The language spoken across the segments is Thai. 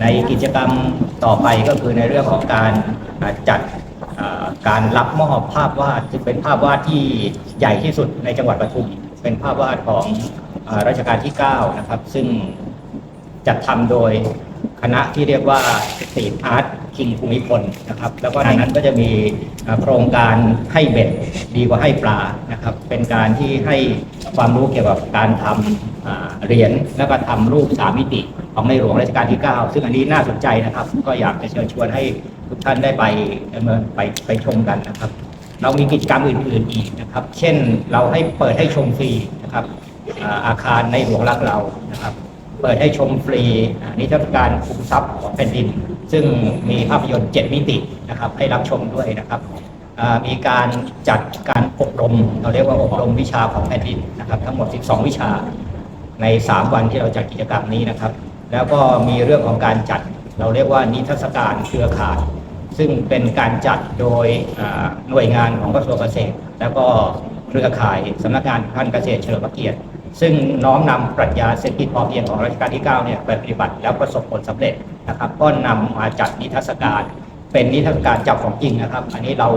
ในกิจกรรมต่อไปก็คือในเรื่องของการจัดการรับมอบภาพวาดซึ่งเป็นภาพวาดที่ใหญ่ที่สุดในจังหวัดปทุม เป็นภาพวาดของอรัชกาลที่ 9 นะครับ ซึ่งจัดทำโดย คณะที่เรียกว่าสตรีทอาร์ตคิงภูมิพลนะครับ แล้วก็ในนั้นก็จะมีโครงการให้เบ็ดดีกว่าให้ปลานะครับ เป็นการที่ให้ความรู้เกี่ยวกับการทำอ่าเหรียญแล้วก็ทำรูปสามมิติของในหลวงรัชกาลที่ 9 ซึ่งอันนี้น่าสนใจนะครับ ก็อยากจะเชิญชวนให้ทุกท่านได้ไปดำเนินไปไปชมกันนะครับ เรามีกิจกรรมอื่น ๆอีกนะครับ เช่นเราให้เปิดให้ชมฟรีนะครับอาคารในหลวงรักเรานะครับ เปิดให้ชมฟรีนิทรรศการคุมทรัพย์ของแผ่นดิน ซึ่งมีภาพยนตร์ 7 มิตินะครับให้รับชมด้วยนะครับมีการจัดการอบรม เราเรียกว่าอบรมวิชาของแผ่นดินนะครับ ทั้งหมด 12 วิชาใน 3 วันที่เราจัดกิจกรรมนี้นะครับ แล้วก็มีเรื่องของการจัดเราเรียกว่านิทรรศการเครือข่ายซึ่งเป็นการจัดโดยหน่วยงานของกระทรวงเกษตร แล้วก็เครือข่ายสำนักงานพันเกษตรเฉลิมพระเกียรติ ซึ่งน้อมนำปรัชญาเศรษฐกิจพอเพียงของรัชกาลที่9เนี่ยไปปฏิบัติแล้วประสบผลสำเร็จนะครับ ก็นำมาจัดนิทรรศการ เป็นนิทรรศการจับของจริงนะครับ อันนี้เรา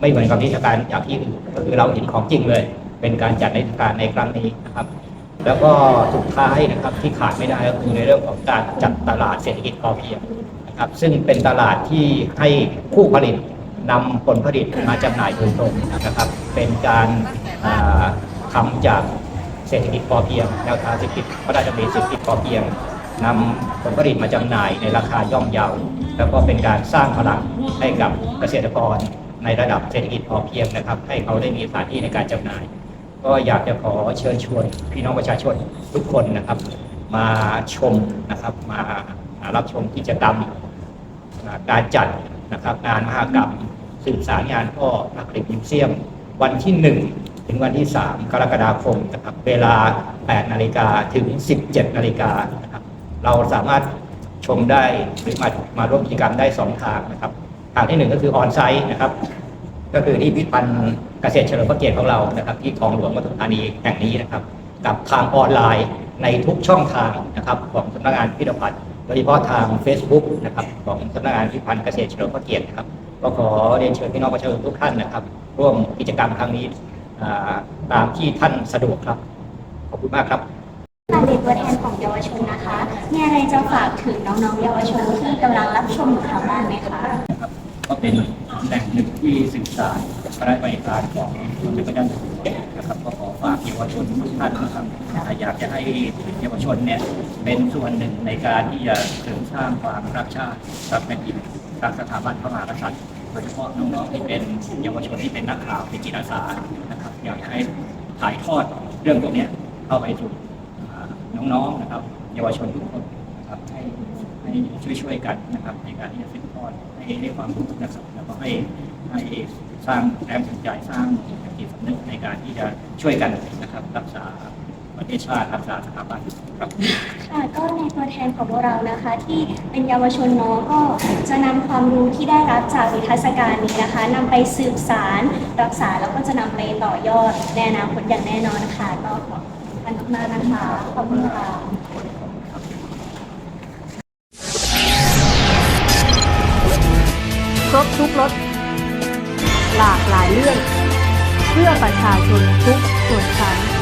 ไม่เหมือนกับนิทรรศการจากที่อื่นก็คือเราเห็นของจริงเลย เป็นการจัดนิทรรศการในครั้งนี้นะครับ แล้วก็สุดท้ายนะครับที่ขาดไม่ได้ก็คือในเรื่องของการจัดตลาดเศรษฐกิจพอเพียงนะครับ ซึ่งเป็นตลาดที่ให้ผู้ผลิตนำผลผลิตมาจำหน่ายโดยตรงนะครับ เป็นการอ่าทำจาก เศรษฐกิจพอเพียงแนวทางเศรษฐกิจพระราชดำริเศรษฐกิจพอเพียงนำผลผลิตมาจำหน่ายในราคาย่อมเยาแล้วก็เป็นการสร้างพลังให้กับเกษตรกรในระดับเศรษฐกิจพอเพียงนะครับ ให้เขาได้มีสถานที่ในการจำหน่าย ก็อยากจะขอเชิญชวนพี่น้องประชาชนทุกคนนะครับ มาชมนะครับมารับชมกิจกรรมการจัดนะครับงานมหกรรมสืบสารงานพ่ออักฤษมิวเซียม วันที่ 1 ถึงวันที่ 3 กรกฎาคมนะครับเวลา 8 นาฬิกาถึง 17 นาฬิกานะครับเราสามารถชมได้หรือมามาร่วมกิจกรรมได้ 2 ทางนะครับทางที่ 1 ก็คือออนไซต์นะครับ ก็คือที่พิพิธภัณฑ์เกษตรเฉลิมพระเกียรติของเรานะครับ ที่คลองหลวงปทุมธานีแห่งนี้นะครับ กับทางออนไลน์ในทุกช่องทางนะครับของสำนักงานพิพิธภัณฑ์โดยเฉพาะทาง Facebook นะครับของสำนักงานพิพิธภัณฑ์เกษตรเฉลิมพระเกียรตินะครับก็ขอเรียนเชิญพี่น้องประชาชนทุกท่านนะครับ ร่วมกิจกรรมครั้งนี้ ตามที่ท่านสะดวกครับ ขอบคุณมากครับค่ะในตัวแทนของเยาวชนนะคะมีอะไรจะฝากถึงน้องๆเยาวชนที่กำลังรับชมอยู่ทางบ้านไหมคะนะครับก็เป็นแหล่งหนึ่งที่สื่อสารพระราชบัญญัติของสมเด็จพระเจ้าอยู่หัวนะครับก็ขอฝากเยาวชนทุกท่านนะครับอยากจะให้เยาวชนเนี่ยเป็นส่วนหนึ่งในการที่จะเสริมสร้างความรักชาติรักแผ่นดิน รักสถาบันพระมหากษัตริย์โดยเฉพาะน้องๆที่เป็นเยาวชนที่เป็นนักข่าวเป็นจิตอาสานะครับอยากจะให้ถ่ายทอดเรื่องพวกนี้เข้าไปสู่น้องๆนะครับ เยาวชนทุกคนนะครับให้ให้ช่วยๆกันนะครับ ในการที่จะสืบทอดให้ให้ความรู้นะครับแล้วก็ให้ให้สร้างแรงจูงใจสร้างจิตสำนึกในการที่จะช่วยกันนะครับรักษา ประเทศชาติรักษาสถาบันครับ ค่ะก็ในตัวแทนของพวกเรานะคะ ที่เป็นเยาวชนเน้องก็จะนำความรู้ที่ได้รับจากนิทรรศการนี้นะคะนำไปสืบสารรักษาแล้วก็จะนำไปต่อยอดในอนาคตอย่างแน่นอนค่ะก็ขอบคุณมากๆนะคะขอบคุณค่ะ ครบทุกรสหลากหลายเรื่อง เพื่อประชาชนทุกส่วนชาติ